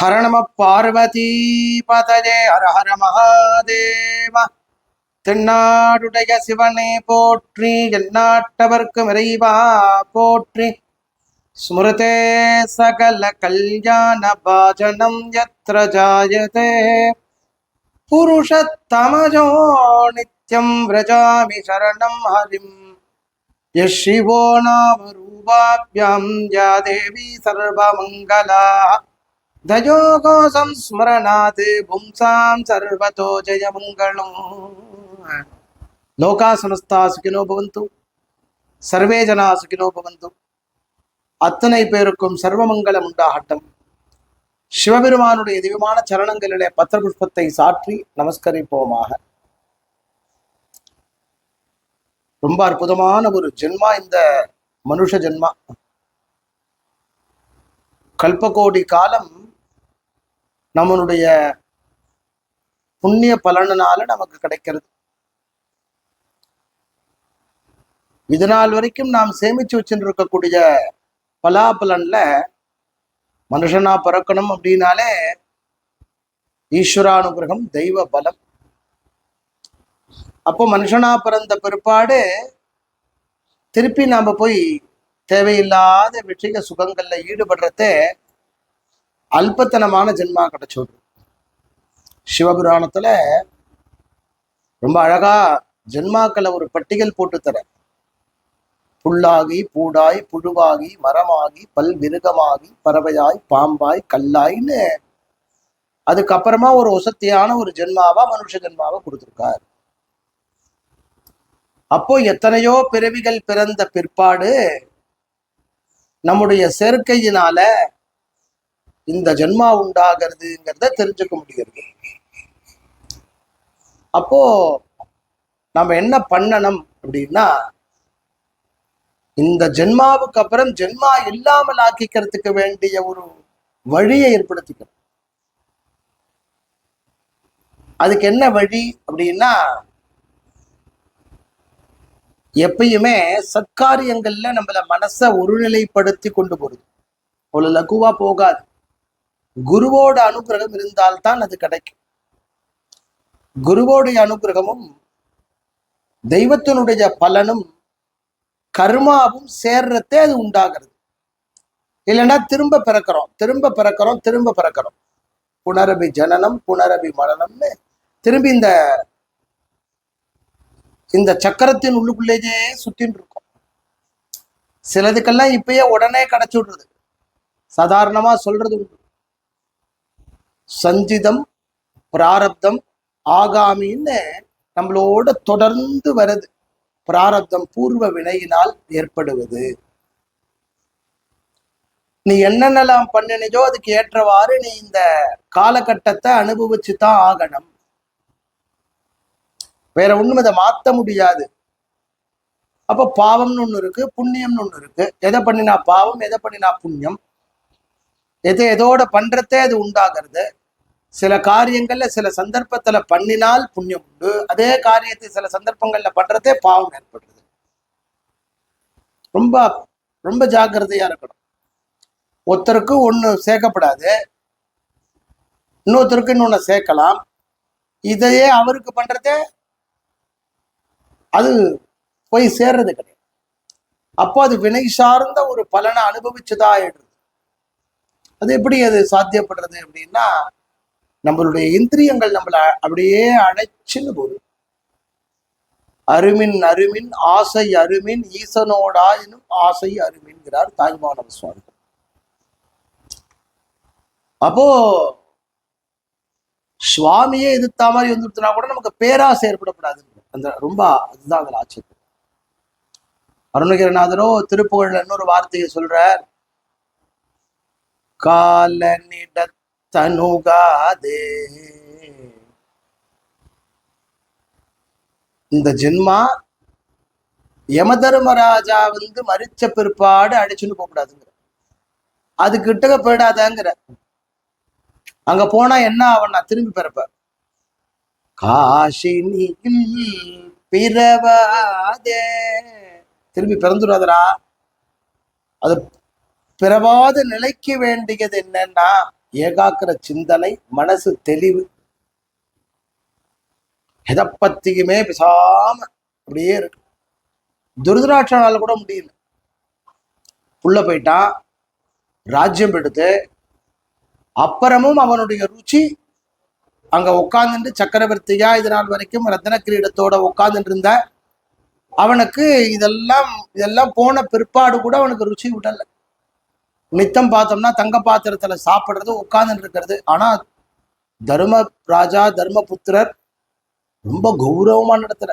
ஹர நம பார்வதி பதஜே ஹர ஹர மகாதேவ தென்னாடுடைய சிவனே போற்றி எந்நாட்டவர்க்கும் இறைவா போற்றி. ஸ்மிருதே சகல கல்யாண பாஜனம் யத்ர ஜாயதே. புருஷத்தமஜோ நித்யம் விரஜாமி சரணம் ஹரிம். யஷிவோ நாம ரூபாபியம் யா சர்வமங்கலா தஜோகோசம் ஸ்மரணாத் பும்சாம் சர்வதோ ஜெயமங்கலம் லோகா சமஸ்தா சுகினோ பவந்து. சர்வே சுகினோ பவந்து. அத்தனை பேருக்கும் சர்வமங்கலம் உண்டாகட்டும். சிவபெருமானுடைய திவ்யமான சரணங்களிலே பத்திரபுஷ்பத்தை சாற்றி நமஸ்கரிப்போமாக. ரொம்ப அற்புதமான ஒரு ஜென்மா இந்த மனுஷ ஜென்மா. கல்பகோடி காலம் நம்மளுடைய புண்ணிய பலனால நமக்கு கிடைக்கிறது. இது நாள் வரைக்கும் நாம் சேமிச்சு வச்சுட்டு இருக்கக்கூடிய பலாபலன்ல மனுஷனா பிறக்கணும் அப்படின்னாலே ஈஸ்வரானுகிரகம் தெய்வ பலம். அப்போ மனுஷனா பிறந்த பிற்பாடு திருப்பி நாம போய் தேவையில்லாத விஷய சுகங்கள்ல ஈடுபடுறதே அல்பத்தனமான ஜென்மா கிடைச்சோடு சிவபுராணத்துல ரொம்ப அழகா ஜென்மாக்களை ஒரு பட்டியல் போட்டு தர. புல்லாகி பூடாய் புழுவாகி மரமாகி பல் மிருகமாகி பறவையாய் பாம்பாய் கல்லாய்னு அதுக்கப்புறமா ஒரு ஒசத்தியான ஒரு ஜென்மாவா மனுஷ ஜென்மாவா கொடுத்துருக்கார். அப்போ எத்தனையோ பிறவிகள் பிறந்த பிற்பாடு நம்முடைய சேர்க்கையினால இந்த ஜென்மா உண்டாகிறதுங்கிறத தெரிஞ்சுக்க முடிகிறது. அப்போ நம்ம என்ன பண்ணணும் அப்படின்னா இந்த ஜென்மாவுக்கு அப்புறம் ஜென்மா இல்லாமல் ஆக்கிக்கிறதுக்கு வேண்டிய ஒரு வழியை ஏற்படுத்திக்கணும். அதுக்கு என்ன வழி அப்படின்னா எப்பயுமே சத்காரியங்கள்ல நம்மள மனசை ஒருநிலைப்படுத்தி கொண்டு போறது. அவ்வளவு லகுவா போகாது. குருவோட அனுகிரகம் இருந்தால்தான் அது கிடைக்கும். குருவோடைய அனுகிரகமும் தெய்வத்தினுடைய பலனும் கர்மாவும் சேர்றதே அது உண்டாகிறது. இல்லைன்னா திரும்ப பிறக்கிறோம் திரும்ப பிறக்கிறோம் திரும்ப பிறக்கிறோம். புனரபி ஜனனம் புனரபி மரணம்னு திரும்பி இந்த இந்த சக்கரத்தின் உள்ளுக்குள்ளேயே சுத்தின்னு இருக்கும் சிலதுக்கெல்லாம் இப்பயே உடனே கிடைச்சு விடுறது. சாதாரணமா சொல்றது உண்டு. சஞ்சிதம் பிராரப்தம் ஆகாமின்னு நம்மளோட தொடர்ந்து வருது பிராரப்தம் பூர்வ வினையினால் ஏற்படுவது. நீ என்னென்னலாம் பண்ணினையோ அதுக்கு ஏற்றவாறு நீ இந்த காலகட்டத்தை அனுபவிச்சு தான் ஆகணும். வேற ஒண்ணும் இதை மாத்த முடியாது. அப்ப பாவம்னு ஒண்ணு இருக்கு புண்ணியம்னு ஒண்ணு இருக்கு. எதை பண்ணினா பாவம் எதை பண்ணினா புண்ணியம். எதை எதோட பண்றதே அது உண்டாகிறது. சில காரியங்கள்ல சில சந்தர்ப்பத்துல பண்ணினால் புண்ணியம் உண்டு. அதே காரியத்தை சில சந்தர்ப்பங்கள்ல பண்றதே பாவம் ஏற்படுறது. ரொம்ப ரொம்ப ஜாக்கிரதையா இருக்கணும். ஒருத்தருக்கு ஒண்ணு சேர்க்கப்படாது. இன்னொருத்தருக்கு இன்னொன்று சேர்க்கலாம். இதையே அவருக்கு பண்றதே அது போய் சேர்றது கிடையாது. அப்போ அது வினை சார்ந்த ஒரு பலனை அனுபவிச்சுதான் ஆயிடுறது அது எப்படி அது சாத்தியப்படுறது அப்படின்னா நம்மளுடைய இந்திரியங்கள் நம்மளை அப்படியே அணைச்சின்னு போகுது. அருமின் அருமின் ஆசை அருமின் ஈசனோடா எனும் ஆசை அருமின்கிறார் தாய்மானவ சுவாமி. அப்போ சுவாமியே எதிர்த்தா மாதிரி வந்துடுத்துனா கூட நமக்கு பேராசை ஏற்படக்கூடாது. அந்த ரொம்ப அதுதான் அதில் ஆச்சரியம் அருணகிரிநாதரோ திருப்புகழ்ல இன்னொரு வார்த்தையை சொல்றார். தனுகாதே. இந்த ஜென்மா யம தர்மராஜா வந்து மறிச்ச பிற்பாடு அடிச்சுன்னு போகக்கூடாதுங்கிற அது கிட்டக போயிடாதங்கிற. அங்க போனா என்ன ஆவண்ணா திரும்பி பிறப்ப. காஷினியில் பிறவாதே. திரும்பி பிறந்துடாதரா அது பிறவாத நிலைக்கு வேண்டியது என்னன்னா ஏகாக்கிர சிந்தனை மனசு தெளிவு. எதை பத்தியுமே பேசாம அப்படியே இருக்கு துருதராட்சனால கூட முடியல. உள்ள போயிட்டான் ராஜ்யம் எடுத்து அப்புறமும் அவனுடைய ருச்சி அங்க உட்கார்ந்துட்டு சக்கரவர்த்தியா இது நாள் வரைக்கும் ரத்ன கிரீடத்தோட உட்கார்ந்துட்டு இருந்த அவனுக்கு இதெல்லாம் இதெல்லாம் போன பிற்பாடு கூட அவனுக்கு ருச்சி விடலை நித்தம் பார்த்தோம்னா தங்க பாத்திரத்துல சாப்பிடுறது உட்கார்ந்துட்டு இருக்கிறது. ஆனா தர்ம ராஜா தர்மபுத்திரர் ரொம்ப கௌரவமா நடத்துற.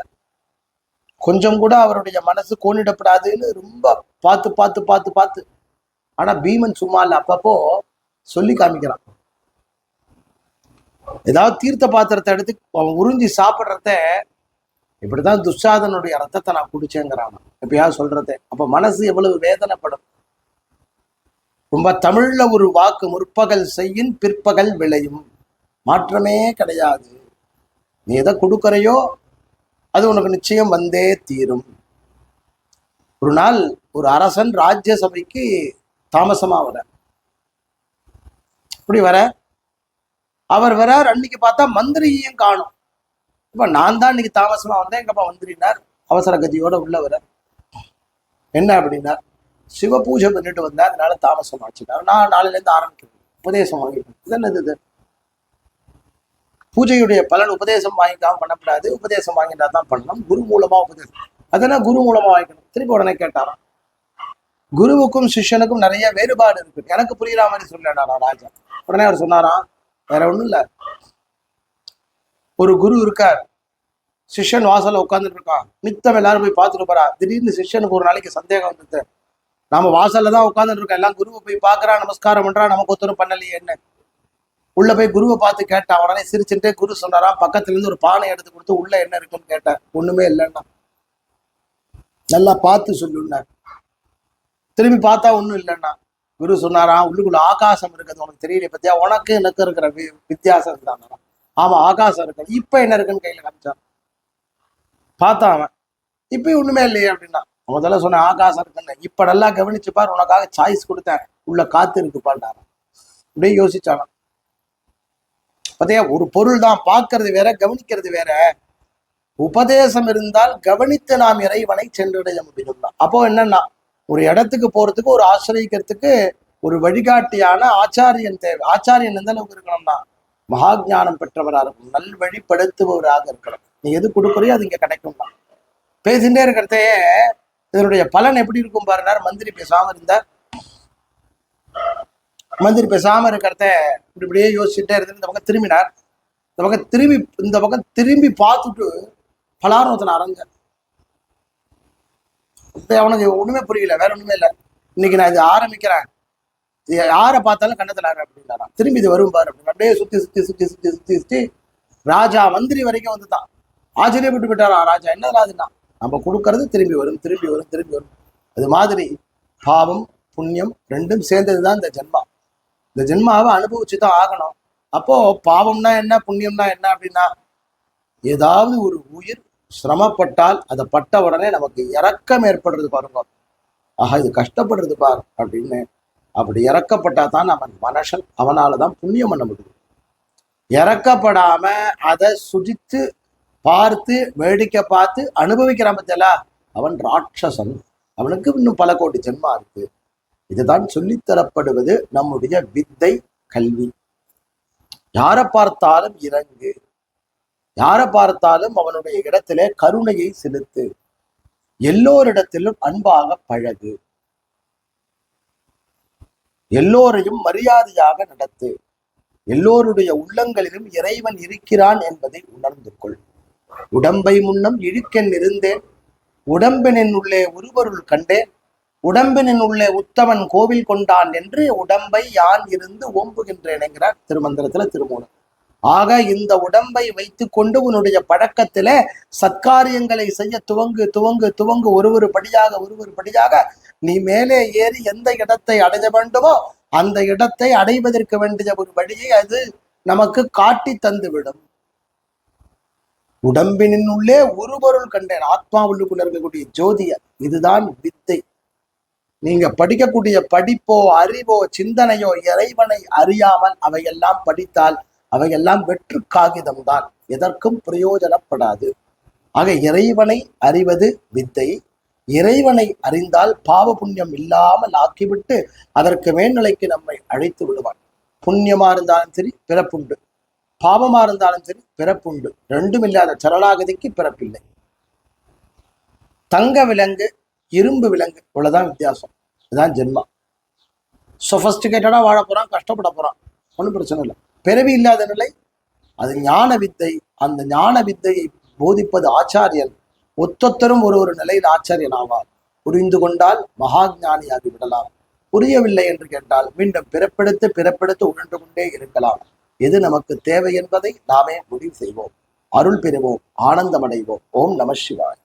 கொஞ்சம் கூட அவருடைய மனசு கோணிடப்படாதுன்னு ரொம்ப பார்த்து பார்த்து பார்த்து பார்த்து. ஆனா பீமன் சும்மா இல்ல. அப்பப்போ சொல்லி காமிக்கிறான். ஏதாவது தீர்த்த பாத்திரத்தை எடுத்து அவன் உறிஞ்சி சாப்பிட்றத இப்படிதான் துஷாதனுடைய ரத்தத்தை நான் குடிச்சேங்கிறான். எப்பயாவது சொல்றதே. அப்ப மனசு எவ்வளவு வேதனைப்படும். ரொம்ப தமிழ்ல ஒரு வாக்கு முற்பகல் செய்யும் பிற்பகல் விளையும். மாற்றமே கிடையாது. நீ எதை கொடுக்குறையோ அது உனக்கு நிச்சயம் வந்தே தீரும். ஒரு நாள் ஒரு அரசன் ராஜ்யசபைக்கு தாமசமா வர. இப்படி வர. அவர் வர அன்னைக்கு பார்த்தா மந்திரியையும் காணும். இப்போ நான் தான் இன்னைக்கு தாமசமா வந்தேன் எங்கப்பா மந்திரினார் அவசர கதியோட உள்ள வர. என்ன அப்படின்னா சிவ பூஜை பண்ணிட்டு வந்தேன் அதனால தாமசம் ஆச்சு நான் நாளையில இருந்து ஆரம்பிக்கிறேன். உபதேசம் வாங்கிட்டேன் இது இது? பூஜையுடைய பலன் உபதேசம் வாங்கிக்காம பண்ணக்கூடாது உபதேசம் வாங்கிட்டா தான் பண்ணணும் குரு மூலமா உபதேசம். அதெல்லாம் குரு மூலமா வாங்கிக்கணும்? திருப்பி உடனே கேட்டாராம். குருவுக்கும் சிஷ்யனுக்கும் நிறைய வேறுபாடு இருக்கு. எனக்கு புரியுற மாதிரி சொல்லேடா ராஜா. உடனே அவர் சொன்னாராம் வேற ஒண்ணும் இல்ல. ஒரு குரு இருக்கார். சிஷ்யன் வாசல்ல உட்கார்ந்துட்டு இருக்கான். மித்தம் எல்லாரும் போய் பார்த்துட்டு போறா. திடீர்னு சிஷ்யனுக்கு ஒரு நாளைக்கு சந்தேகம் வந்தது. நாம வாசல்ல தான் உட்கார்ந்துட்டு இருக்கோம். எல்லாம் குருவை போய் பாக்குறான் நமஸ்காரம் பண்றா நமக்கு ஒருத்தரும் பண்ணலையே என்ன? உள்ள போய் குருவை பார்த்து கேட்டான் உடனே சிரிச்சுட்டே குரு சொன்னாராம் பக்கத்துல இருந்து ஒரு பானை எடுத்து கொடுத்து உள்ள என்ன இருக்குன்னு கேட்டேன் ஒண்ணுமே இல்லைன்னா. நல்லா பார்த்து சொல்லுன்னார். திரும்பி பார்த்தா ஒண்ணும் இல்லைன்னா. குரு சொன்னாராம் உள்ளுக்குள்ள ஆகாசம் இருக்குது உனக்கு தெரியல பத்தியா? உனக்கு எனக்கு இருக்கிற வி- வித்தியாசம் தான் ஆமா ஆகாசம் இருக்கு. இப்ப என்ன இருக்குன்னு கையில காமிச்சான். பார்த்தான் அவன். இப்பயும் ஒண்ணுமே இல்லையே அப்படின்னா. முதல்ல சொன்ன ஆகாசம் இருக்குன்னு இப்ப நல்லா கவனிச்சு பார் உனக்காக சாய்ஸ் கொடுத்தேன். உள்ள காத்து இருக்கு பாண்டாரன் அப்படியே யோசிச்சாலும் பார்த்தியா ஒரு பொருள் தான் பார்க்கறது வேற கவனிக்கிறது வேற. உபதேசம் இருந்தால் கவனித்து நாம் இறைவனை சென்றடைய முடியும். அப்போ என்னன்னா ஒரு இடத்துக்கு போறதுக்கு ஒரு ஆசிரியக்கிறதுக்கு ஒரு வழிகாட்டியான ஆச்சாரியன் தேவை. ஆச்சாரியன் எந்த அளவுக்கு இருக்கணும்னா மகா ஞானம் பெற்றவராக இருக்கணும். நல்வழிப்படுத்துபவராக இருக்கணும். நீ எது கொடுக்குறியோ அது இங்க கிடைக்கும் தான் பேசிட்டே இருக்கிறதே இதனுடைய பலன் எப்படி இருக்கும் பாருனார் மந்திரி பேசாம இருந்தார் மந்திரி பேசாம இருக்கிறத இப்படி இப்படியே யோசிச்சுட்டே இருந்து இந்த பக்கம் திரும்பினார் இந்த பக்கம் திரும்பி இந்த பக்கம் திரும்பி பார்த்துட்டு பலாரம் ஒருத்தனை அவனுக்கு ஒண்ணுமே புரியல வேற ஒண்ணுமே இல்லை இன்னைக்கு நான் இது ஆரம்பிக்கிறேன் இது யாரை பார்த்தாலும் கண்ணத்துல ஆறு அப்படின்னாராம் திரும்பி இது வரும் பாரு அப்படின்னு அப்படியே சுத்தி சுத்தி சுத்தி சுத்தி சுத்தி சுத்தி ராஜா மந்திரி வரைக்கும் வந்துட்டான் ஆச்சரியப்பட்டு விட்டாரா ராஜா என்ன ராஜுனா நம்ம கொடுக்கறது திரும்பி வரும் திரும்பி வரும் திரும்பி வரும். அது மாதிரி பாவம் புண்ணியம் ரெண்டும் சேர்ந்ததுதான் இந்த ஜென்மா. இந்த ஜென்மாவை அனுபவிச்சு தான் ஆகணும். அப்போ பாவம்னா என்ன புண்ணியம்னா என்ன அப்படின்னா ஏதாவது ஒரு உயிர் சிரமப்பட்டால் அதை பட்ட உடனே நமக்கு இறக்கம் ஏற்படுறது பாருங்க. ஆஹா இது கஷ்டப்படுறது பார் அப்படின்னு. அப்படி இறக்கப்பட்டா தான் அவன் மனுஷன் அவனால தான் புண்ணியம் பண்ண முடியும். இறக்கப்படாம அதை சுஜித்து பார்த்து வேடிக்கை பார்த்து அனுபவிக்கிறான் பத்தியலா அவன் ராட்சசன். அவனுக்கு இன்னும் பல கோடி ஜென்மா இருக்கு. இதுதான் சொல்லித்தரப்படுவது நம்முடைய வித்தை கல்வி. யாரை பார்த்தாலும் இறங்கு. யாரை பார்த்தாலும் அவனுடைய இடத்திலே கருணையை செலுத்து. எல்லோரிடத்திலும் அன்பாக பழகு. எல்லோரையும் மரியாதையாக நடத்து. எல்லோருடைய உள்ளங்களிலும் இறைவன் இருக்கிறான் என்பதை உணர்ந்து கொள். உடம்பை முன்னம் இழுக்கென் இருந்தேன். உடம்பினின் உள்ளே உருவருள் கண்டேன். உடம்பினின் உள்ளே உத்தமன் கோவில் கொண்டான் என்று உடம்பை யான் இருந்து ஓம்புகின்றேன் என்கிறார் திருமந்திரத்துல திருமூலம் ஆக இந்த உடம்பை வைத்துக்கொண்டு உன்னுடைய பழக்கத்துல சத்காரியங்களை செய்ய துவங்கு துவங்கு துவங்கு ஒரு ஒரு படியாக ஒரு ஒரு படியாக நீ மேலே ஏறி எந்த இடத்தை அடைய வேண்டுமோ அந்த இடத்தை அடைவதற்கு வேண்டிய ஒரு வழியை அது நமக்கு காட்டி தந்துவிடும். உடம்பினின் உள்ளே உருபொருள் கண்டேன். ஆத்மா உள்ளுக்குள்ள இருக்கக்கூடிய ஜோதிய இதுதான் வித்தை. நீங்க படிக்கக்கூடிய படிப்போ அறிவோ சிந்தனையோ இறைவனை அறியாமல் அவையெல்லாம் படித்தால் அவையெல்லாம் வெற்று காகிதம் தான் எதற்கும் பிரயோஜனப்படாது. ஆக இறைவனை அறிவது வித்தை. இறைவனை அறிந்தால் பாவ புண்ணியம் இல்லாமல் ஆக்கிவிட்டு அதற்கு மேல்நிலைக்கு நம்மை அழைத்து விடுவான். புண்ணியமா இருந்தாலும் சரி பிறப்புண்டு. பாவமா இருந்தாலும் சரி பிறப்புண்டு ரெண்டும் இல்லாத சரளாகதிக்கு பிறப்பில்லை. தங்க விலங்கு இரும்பு விலங்கு இவ்வளவுதான் வித்தியாசம். இதுதான் ஜென்மா. சொஃபஸ்டிகேட்டடா வாழ போறான் கஷ்டப்பட போறான். ஒன்றும் பிரச்சனை இல்லை. பிறவி இல்லாத நிலை அது ஞான வித்தை அந்த ஞான வித்தையை போதிப்பது ஆச்சாரியன். ஒத்தொத்தரும் ஒரு ஒரு நிலையில் ஆச்சாரியன் ஆவார். புரிந்து கொண்டால் மகா ஞானியாகி விடலாம். புரியவில்லை என்று கேட்டால் மீண்டும் பிறப்பெடுத்து பிறப்பெடுத்து உழன்று கொண்டே இருக்கலாம். எது நமக்கு தேவை என்பதை நாமே முடிவு செய்வோம். அருள் பெறுவோம். ஆனந்தமடைவோம். ஓம் நம சிவாய்.